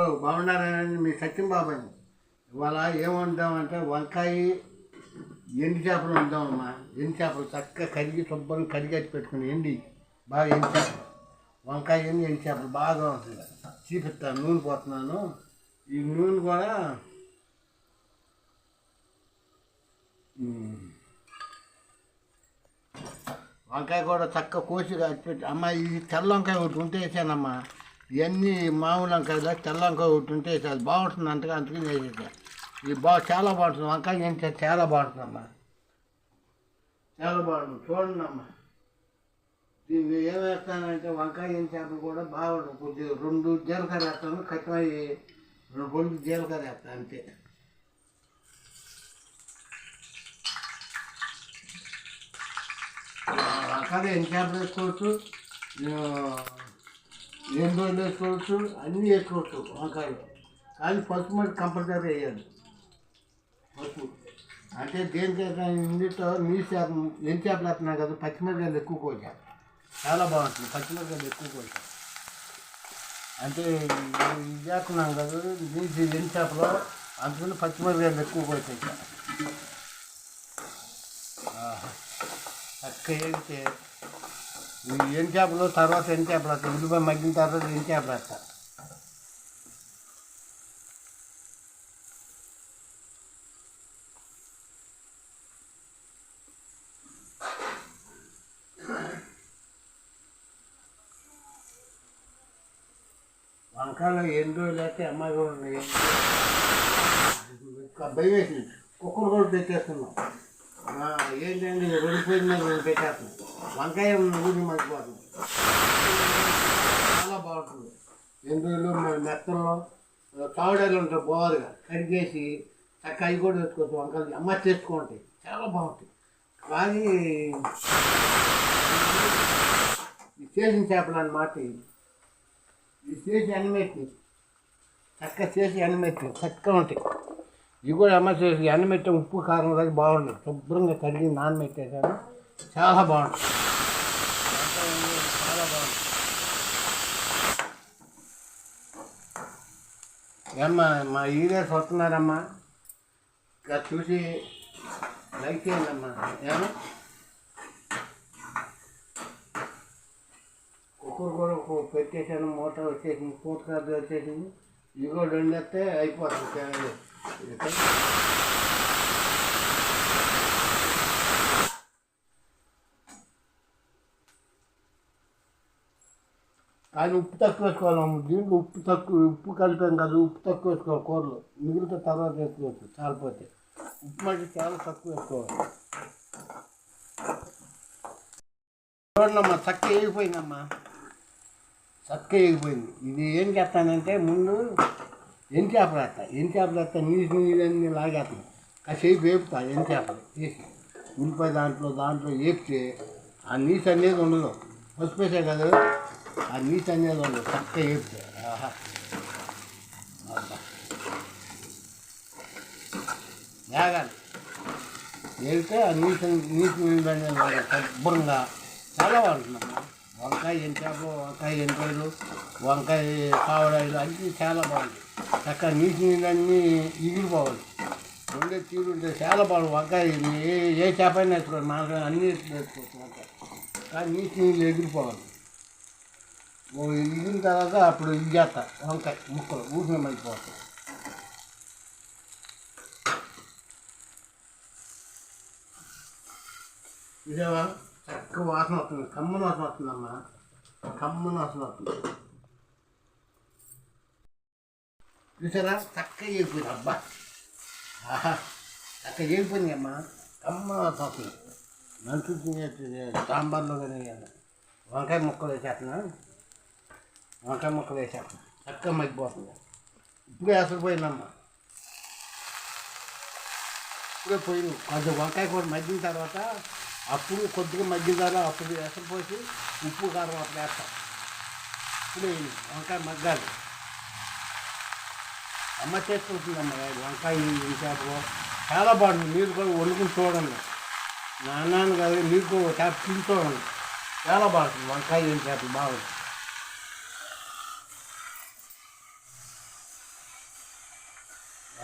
బాగున్నారని మీ సత్యం బాబాయ్. ఇవాళ ఏమంటామంటే వంకాయ ఎండి చేపలు వండుదామమ్మా ఎండి చేపలు చక్కగా కరిగి శుభ్రంగా కరిగట్టి పెట్టుకుని ఎండి. బాగా ఎండి చేపలు. వంకాయ ఎండి ఎండి చేపలు బాగా ఉంటుంది. చూపిస్తాను నూనె పోతున్నాను. ఈ నూనె కూడా వంకాయ కూడా చక్కగా కోసి పెట్టి అమ్మ ఇది తెల్ల వంకాయ ఒకటి ఉంటే వేసానమ్మా. ఇవన్నీ మామూలు వంకాయలు తెల్ల వంకాయ ఒకటి ఉంటే అది బాగుంటుంది అంతగా అందుకని వేసేసా ఇది బాగా చాలా బాగుంటుంది వంకాయ ఏంటి చాలా బాగుంటుందమ్మా. చాలా బాగుంటుంది చూడండి అమ్మా దీన్ని ఏం వేస్తానంటే వంకాయ ఏం చేపలు కూడా బాగుంటుంది కొద్దిగా రెండు జీలకర్ర వేస్తాను కట్టమయ్యి రెండు పొడి జీలకర్ర వేస్తాను అంతే. వంకాయ ఎన్ని చేపలు వేసుకోవచ్చు ఏం రోజులు వేసుకోవచ్చు? అన్నీ వేసుకోవచ్చు వంకాయలు. కానీ పసుపు మరి కంపల్సరీ వేయాలి. పసుపు. అంటే దేనికైనా ఇందులో మీ చేప ఎన్ని చేపలు వేస్తున్నాయి కదా పచ్చిమిరకాయలు ఎక్కువ కోసారు చాలా బాగుంటుంది పచ్చిమిరకాయలు ఎక్కువ కోసారు అంటే ఇది చేస్తున్నాం కదా మీ ఎన్ని చేపలో అందుకని పచ్చిమిరకాయలు ఎక్కువ కోసాయి చక్క ఏంటి ఏం చేపలు తర్వాత ఎన్ని చేపలు వస్తాయి. ఉల్లిపాయ మగ్గిన తర్వాత ఎన్ని చేపలు వేస్తా వంకాయలు ఎన్ని రోజులు అయితే అమ్మాయి కూడా ఉన్నాయి భయం వేసింది. కుక్కలు కూడా పెట్టేస్తున్నాం ఆ, ఏంటండి? రెండు పోయిన మీద పెట్టేస్తున్నాం. వంకాయ ఊరి మర్చిపోతున్నాం చాలా బాగుంటుంది. ఎందులో మెత్తల్లో తావడాలు ఉంటాయి బోరుగా. కడిగేసి చక్క అవి కూడా వేసుకోవచ్చు వంకాయలు. అమ్మ చేసుకోండి చాలా బాగుంటాయి. కానీ ఈ చేసిన చేపలు అన్నమాట ఇవి. చేసి అన్నమెట్టి చక్క చేసి అన్నమెట్టి చక్కగా ఉంటాయి. ఇవి కూడా అమ్మ చేసి అన్నమెట్టి ఉప్పు కారం కలిసి బాగుంటుంది శుభ్రంగా కడిగి నానబెట్టేసాను చాలా బాగుంటుంది చాలా బాగుంటుంది ఏమ్మా మా ఈడేస్ వస్తున్నారమ్మా ఇంకా చూసి లైక్ చేయండి అమ్మా ఏమో కుక్కర్ కూడా ఒక పెట్టేసాను మోటార్ వచ్చేసింది పూత కార్డు వచ్చేసింది. ఇవి కూడా రెండు వస్తే అయిపోతుంది. ఆయన కానీ ఉప్పు తక్కువ వేసుకోవాలి దీంట్లో ఉప్పు తక్కువ ఉప్పు కలిపాం కదా ఉప్పు తక్కువ వేసుకోవాలి కూరలు. మిగిలితే తర్వాత వేసుకోవచ్చు చాలిపోతే. ఉప్పు మట్టి చాలా తక్కువ వేసుకోవాలి. చూడమ్మా చక్క వేగిపోయిందమ్మా. చక్క వేగిపోయింది. ఇది ఏం చేస్తానంటే ముందు ఎన్ని చేపలు వేస్తా. ఎన్ని చేపలు వేస్తా నీళ్ళన్నీ లాగేస్తాను. కాసేపు వేపుతా ఎన్ని చేపలు వేసి. ఉల్లిపాయ దాంట్లో దాంట్లో వేపితే ఆ నీసు అనేది ఉండదు. పసుపు వేసే కదా. ఆ నీసు అనేది ఉండదు చక్క ఆహా. వేగాలి వెళ్తే ఆ నీటి నీటి నీళ్ళు అనేది శుభ్రంగా చాలా బాగుంటుందమ్మా వంకాయ ఎంచాపు వంకాయ ఎంకాయలు వంకాయ కావడాయిలు అన్నీ చాలా బాగుంటాయి. చక్కగా నీటి నీళ్ళన్నీ ఎగిరిపోవాలి ఉండే తీరు ఉంటే చాలా బాగుంది వంకాయ ఏ ఏ చేప అయినా వేసుకోండి మనకు అన్నీ వేసుకోవచ్చు వంకాయ. కానీ నీటి నీళ్ళు ఎగిరిపోవాలి. ఓ తర్వాత అప్పుడు ఇది చేస్తా వంకాయ ముక్కలు ఊరిని మళ్ళీపోతాయి ఇదేవా? చక్క వాసన వస్తుంది. కమ్మన వాసన వస్తుందమ్మా. కమ్మన వాసన వస్తుంది. చూసారా? చక్క చేయిపోయింది అబ్బా! ఆహా! చక్క అయిపోయింది అమ్మా. కమ్మన వాసన వస్తుంది. మంచి సాంబార్లో కానీ వంకాయ ముక్కలు వేసేస్తున్నా. వంకాయ ముక్కలు వేసాము చక్కగా మగ్గిపోతుంది ఇప్పుడే అసలు పోయిందమ్మా ఇప్పుడే పోయింది కొంచెం వంకాయ కూడా మగ్గిన తర్వాత అప్పుడు కొద్దిగా మగ్గిన తర్వాత అప్పుడు ఎసరు పోసి ఉప్పు కారం అప్పుడు వేస్తాం ఇప్పుడు వంకాయ మగ్గాలి అమ్మ చేసుకుంటుందమ్మ వంకాయ ఈ చేపలు చాలా బాగుంది మీరు కూడా వండుకుని చూడండి నాన్న కాదు మీరు కూడా చేప తిని చూడండి చాలా బాగుంటుంది వంకాయ ఏం చేపలు బాగుంది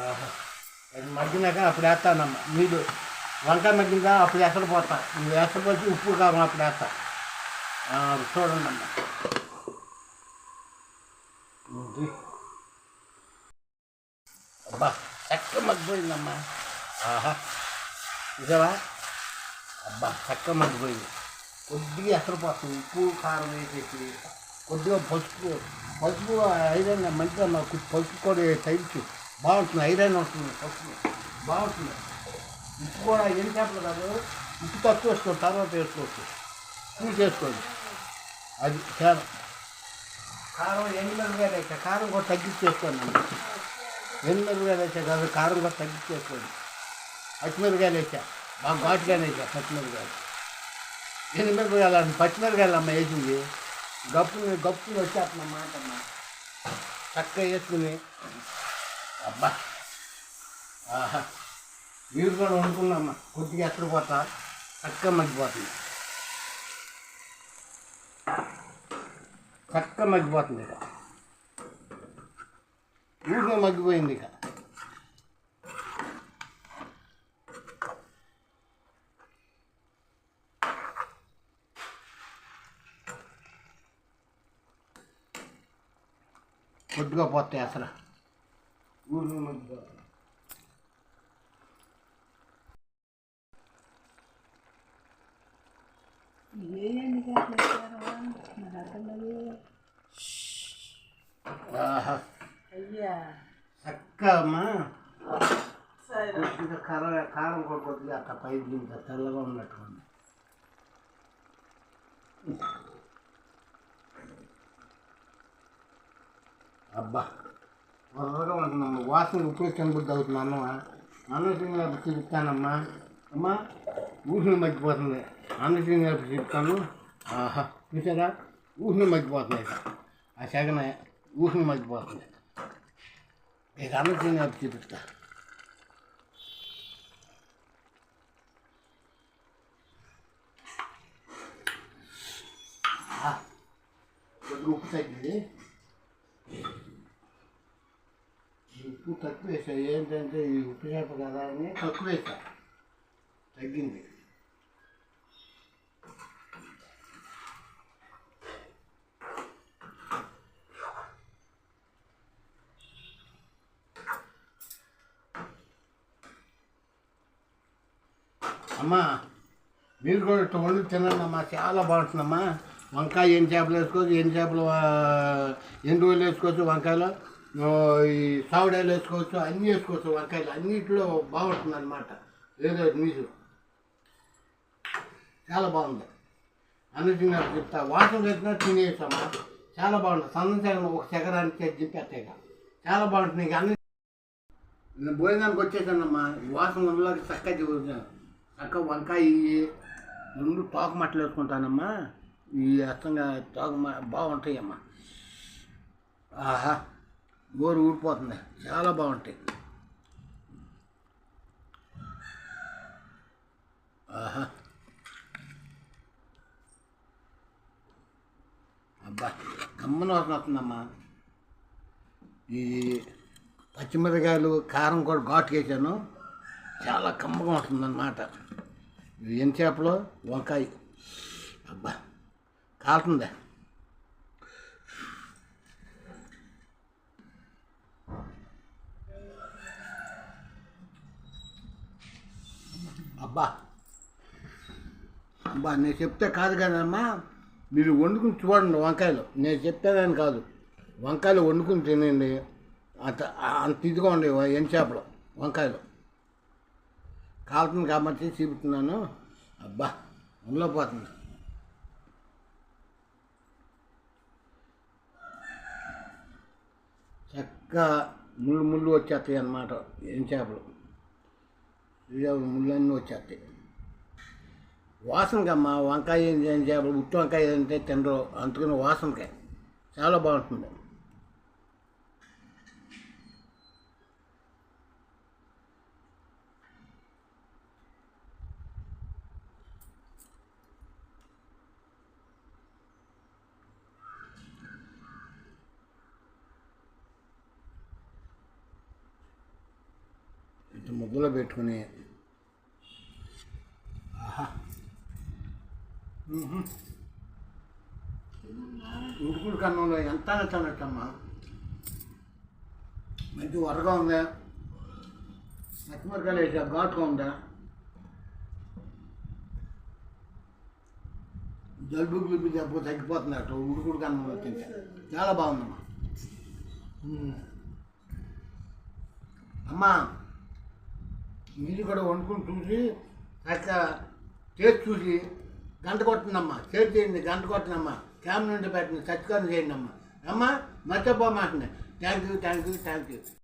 ఆహా. అది మగ్గినాక అప్పుడు వేస్తానమ్మా. నీళ్ళు వంకాయ మగ్గిందా అప్పుడు ఎసరు పోతా. నువ్వు ఎసరు పోసి ఉప్పు కావాలి అప్పుడు వేస్తా. చూడండి అమ్మా అబ్బా చక్క మగ్గిపోయిందమ్మా. ఆహా. ఇదేవా అబ్బా చక్క మగ్గిపోయింది. కొద్దిగా ఎసరు పోతుంది ఉప్పు కారం వేసేసి కొద్దిగా పసుపు. పసుపు ఐరన్ మంచిగా మాకు పసుపు కూడా తగ్గించు బాగుంటుంది ఐరన్ వస్తుంది పసుపు బాగుంటుంది. ఉప్పు కూడా ఏం చేపలు కాదు ఉప్పు తక్కువ వేసుకోండి తర్వాత వేసుకోవచ్చు. చూసి చేసుకోండి. అది కారం. కారం ఎనిమిదిగా వేసా కారం కూడా తగ్గించి ఎన్ని ఎనిమిదిగా లేచా కాదు కారం కూడా తగ్గించి వేసుకోండి పచ్చిమిరకాయలు వేసా. బాగా ఘాటుగానే వేసా పచ్చిమిరకాయలు ఎనిమిరకాయలు అండి పచ్చిమిరకాయలు అమ్మ వేసింది. గప్పుని గప్పుని మాట అమ్మ. చక్కగా వేసుకుని అబ్బా. ఆహా. మీరు కూడా వండుకున్నామ్మా కొద్దిగా ఎక్కడ పోతా? చక్కగా మగ్గిపోతుంది. చక్కగా మగ్గిపోతుంది ఇక. ఊరికే మగ్గిపోయింది ఇక. కొద్దిగా పోతాయి అసలు. అయ్యా. చక్క అమ్మా సరే. కొద్దిగా కారం కారం కూడా కొద్దిగా అట్ట ఇంత తెల్లగా ఉన్నట్టుంది అబ్బా. త్వరగా ఉంటుందమ్మా. వాసన ఇప్పుడే తినబుద్ధి అవుతుంది అమ్మ. అన్నం తినేటప్పుడు చెప్తానమ్మా అమ్మా ఊసిన మర్చిపోతుంది అన్నం తినేటప్పుడు చూపుతాను ఆహా చూసారా ఊసిన మగ్గిపోతుంది ఆ సెగన ఊసిన మర్చిపోతుంది ఇక అన్నం తినేటప్పుడు చూపిస్తా. ఆ, కొద్దిగా ఉప్పు తగ్గింది ఈ ఉప్పు తక్కువ వేసా. ఏంటంటే ఈ ఉప్పు చేప కదా అని తక్కువ వేసా. తగ్గింది. అమ్మా మీరు కూడా ఇట్లా వండి తినండి అమ్మా. చాలా బాగుంటుందమ్మా. వంకాయ ఎన్ని చేపలు వేసుకోవచ్చు? ఎన్ని చేపలు ఎన్ని రోజులు వేసుకోవచ్చు వంకాయలు? ఈ సావిడాయలు వేసుకోవచ్చు అన్నీ వేసుకోవచ్చు వంకాయలు అన్నిటిలో బాగుంటుంది అనమాట ఏదో నీసు చాలా బాగుంది. అన్నిటి నాకు చెప్తా వాసన వేసినా తినేసామా చాలా బాగుంటుంది సన్న ఒక శకరానికి దింపేస్తాయి చాలా బాగుంటుంది ఇక అన్ని. నేను భోజనానికి వచ్చేసానమ్మా. ఈ వాసన ఉన్నలోకి చక్కగా చూసాను చక్క వంకాయ రెండు తోక మట్టలు వేసుకుంటానమ్మా. ఈ అర్థంగా తోక మ- బాగుంటాయమ్మా. ఆహా. గోరు ఊడిపోతుంది. చాలా బాగుంటాయి. ఆహా. అబ్బా కమ్మన వాసన వస్తుందమ్మా. ఈ పచ్చిమిరకాయలు కారం కూడా ఘాటు వేసాను చాలా కమ్మగా ఉంటుందన్నమాట. ఇది ఏం వంకాయ. అబ్బా కాలుతుందా? అబ్బా. అబ్బా నేను చెప్తే కాదు కదమ్మా. మీరు వండుకుని చూడండి వంకాయలు. నేను చెప్పేదాన్ని కాదు. వంకాయలు వండుకుని తినండి. అంత అంత ఇదిగా ఉండే ఎన్ చేపలు? వంకాయలు. కాలుతుంది కాబట్టి చూపుతున్నాను అబ్బా అందులో పోతుంది. చక్కగా ముళ్ళు ముళ్ళు వచ్చేస్తాయి అన్నమాట. ఏం చేపలు? ఇదే ముళ్ళన్నీ వచ్చేస్తాయి. వాసనకమ్మా వంకాయ ఏం ఏం చేపలు ఉట్టి వంకాయ అంటే తినరు. అందుకని వాసనకాయ చాలా బాగుంటుంది. ముద్దలో పెట్టుకుని ఆహా మ్మ్హ. ఉడుకుడు కన్నంలో ఎంత నచ్చనట్టమ్మా మంచి వరగా ఉందా? పచ్చిమిరకాయలు వేసా ఘాటుగా ఉందా? జలుబు గిలుబు జబ్బు తగ్గిపోతున్నట్టు ఉడుకుడు కన్నంలో తింటే. చాలా బాగుందమ్మా. అమ్మా మీరు కూడా వండుకుని చూసి కాస్త టేస్ట్ చూసి గంట కొట్టిందమ్మా చేతి చేయండి గంట కొట్టినమ్మా క్యామ్ నుండి పెట్టింది సత్కారం చేయండి అమ్మా. అమ్మా మర్చిపోమాటండి thank you thank you thank you